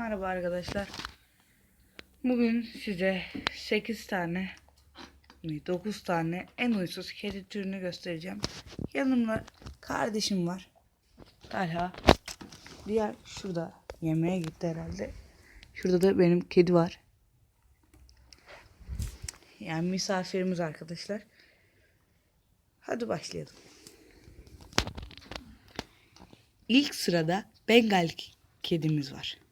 Merhaba arkadaşlar. Bugün size 8 tane 9 tane en uysuz kedi türünü göstereceğim. Yanımda kardeşim var. Talha. Diğer şurada yemeğe gitti herhalde. Şurada da benim kedi var. Yani misafirimiz arkadaşlar. Hadi başlayalım. İlk sırada Bengal kedimiz var.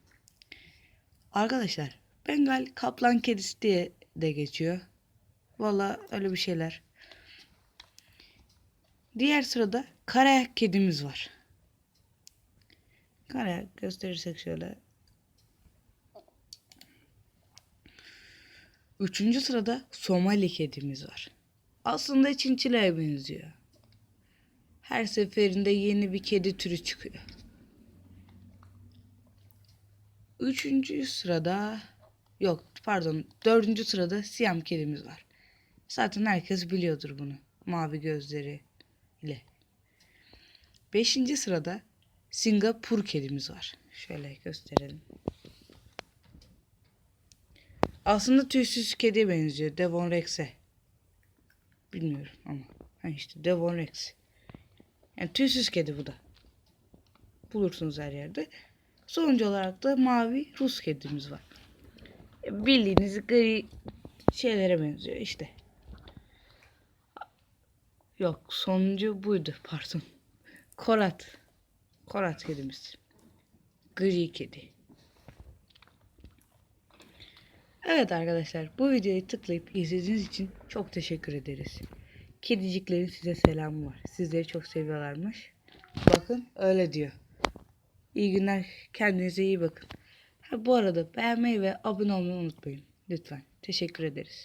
Arkadaşlar Bengal kaplan kedisi diye de geçiyor. Valla öyle bir şeyler. Diğer sırada karayak kedimiz var. Karayak gösterirsek şöyle. Üçüncü sırada Somali kedimiz var. Aslında çinçileye benziyor. Her seferinde yeni bir kedi türü çıkıyor. Üçüncü sırada yok pardon dördüncü sırada Siyam kedimiz var. Zaten herkes biliyordur bunu. Mavi gözleri ile. Beşinci sırada Singapur kedimiz var. Şöyle gösterelim. Aslında tüysüz kediye benziyor. Devon Rex'e. Bilmiyorum ama. Ha işte Devon Rex. Yani tüysüz kedi bu da. Bulursunuz her yerde. Sonuncu olarak da mavi Rus kedimiz var. Bildiğiniz gri şeylere benziyor işte. Yok sonuncu buydu pardon. Korat. Korat kedimiz. Gri kedi. Evet arkadaşlar bu videoyu tıklayıp izlediğiniz için çok teşekkür ederiz. Kediciklerin size selamı var. Sizleri çok seviyorlarmış. Bakın öyle diyor. İyi günler. Kendinize iyi bakın. Ha, bu arada beğenmeyi ve abone olmayı unutmayın. Lütfen. Teşekkür ederiz.